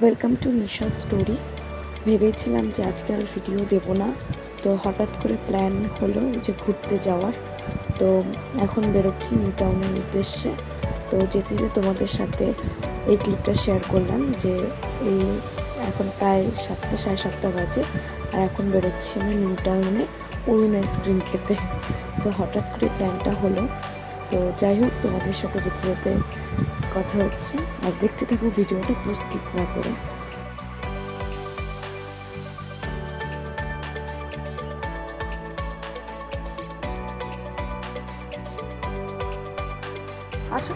Welcome to Nisha story ভেবেছিলাম যে আজকে আর ভিডিও দেব না। তো হঠাৎ করে প্ল্যান হলো যে ঘুরতে যাওয়ার। তো এখন বেরোচ্ছি নিউ টাউনের উদ্দেশ্যে। তো যেতে যেতে তোমাদের সাথে এই ক্লিপটা শেয়ার করলাম যে এই এখন প্রায় সাতটা, সাড়ে সাতটা বাজে। আর এখন বেরোচ্ছি আমরা নিউ টাউনে অরুণ আইসক্রিম খেতে। তো হঠাৎ করে প্ল্যানটা হলো। তো যাই হোক, তোমাদের সাথে যেতে যেতে কথা হচ্ছে আর দেখতে থাকো ভিডিওটা পুরো স্কিপ না করে। আসো।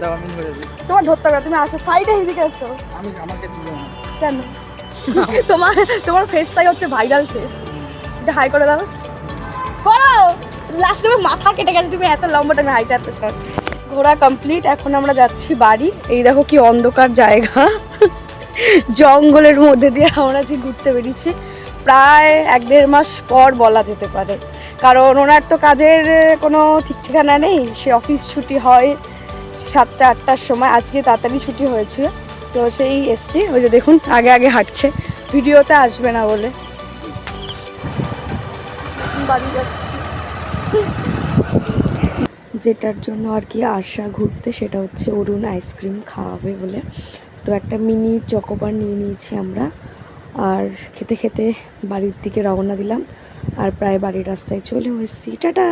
দাও আমি ধরে দিই। তোমার ধরতে হবে তুমি আসো। সাইডে এদিকে আসো আমি আমাকে দিও না। কেন? তোমার তোমার ফেসটাই হচ্ছে ভাইরাল ফেস এটা হাই করে দাও। করো! লাস্ট তুমি মাথা কেটে গেছে তুমি এত লম্বা তুমি হাইটা এত শর্ট ঘোরা কমপ্লিট এখন আমরা যাচ্ছি বাড়ি। এই দেখো কি অন্ধকার জায়গা। জঙ্গলের মধ্যে দিয়ে আমরা যে ঘুরতে বেরিয়েছি, প্রায় এক দেড় মাস পর বলা যেতে পারে। কারণ ওনার তো কাজের কোনো ঠিক ঠিকানা নেই। সে অফিস ছুটি হয় সাতটা, আটটার সময়। আজকে তাড়াতাড়ি ছুটি হয়েছিল তো সেই এসছি। ওই যে দেখুন, আগে আগে হাঁটছে। ভিডিওতে আসবে না বলে। বাড়ি যাচ্ছি। যেটার জন্য আর কি আশা ঘুরতে সেটা হচ্ছে অরুণ আইসক্রিম খাওয়াবে বলে। তো একটা মিনি চকোবার নিয়ে নিয়েছি আমরা। আর খেতে খেতে বাড়ির দিকে রওনা দিলাম। আর প্রায় বাড়ির রাস্তায় চলে এসেছি। টাটা!